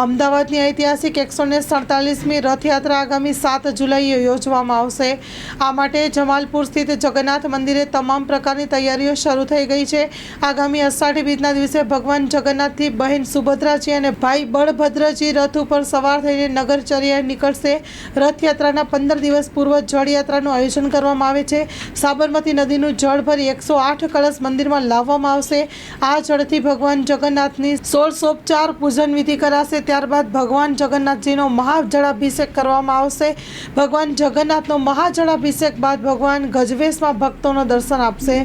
અમદાવાદની ઐતિહાસિક એકસો ને સડતાલીસમી રથયાત્રા આગામી સાત જુલાઈએ યોજવામાં આવશે. આ માટે જમાલપુર સ્થિત જગન્નાથ મંદિરે તમામ પ્રકારની તૈયારીઓ શરૂ થઈ ગઈ છે. આગામી અષાઢી બીજના દિવસે ભગવાન જગન્નાથથી બહેન સુભદ્રાજી અને ભાઈ બળભદ્રજી રથ ઉપર સવાર થઈને નગરચર્યા નીકળશે. રથયાત્રાના પંદર દિવસ પૂર્વ જળયાત્રાનું આયોજન કરવામાં આવે છે. સાબરમતી નદીનું જળ ભરી એકસો આઠ કળશ મંદિરમાં લાવવામાં આવશે. આ જળથી ભગવાન જગન્નાથની સોળસોપચાર પૂજન વિધિ કરાશે. ત્યારબાદ ભગવાન જગન્નાથજીનો મહાજળાભિષેક કરવામાં આવશે. ભગવાન જગન્નાથનો મહાજળાભિષેક બાદ ભગવાન ગજવેશમાં ભક્તોનો દર્શન આપશે.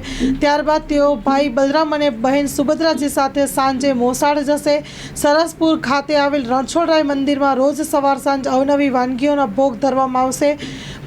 ત્યારબાદ તેઓ ભાઈ બલરામ અને બહેન સુભદ્રાજી સાથે સાંજે મોસાળ જશે. સરસપુર ખાતે આવેલ રણછોડરાય મંદિરમાં રોજ સવાર સાંજ અવનવી વાનગીઓનો ભોગ ધરવામાં આવશે.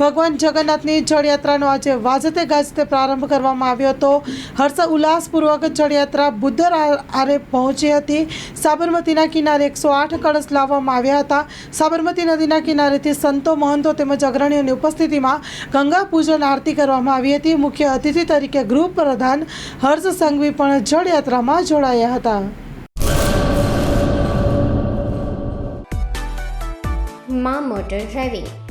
ભગવાન જગન્નાથની જળયાત્રાનો આજે વાજતે ગાજતે પ્રારંભ કરવામાં આવ્યો હતો. હર્ષ ઉલ્લાસપૂર્વક જળયાત્રા બુદ્ધર આરે પહોંચી હતી. સાબરમતીના કિનારે એકસો આઠ કળશ લાવવામાં આવ્યા હતા. સાબરમતી નદીના કિનારેથી સંતો, મહંતો તેમજ અગ્રણીઓની ઉપસ્થિતિમાં ગંગા પૂજન આરતી કરવામાં આવી હતી. મુખ્ય અતિથિ તરીકે ગૃહ પ્રધાન હર્ષ સંઘવી પણ જળયાત્રામાં જોડાયા હતા. મા motor driving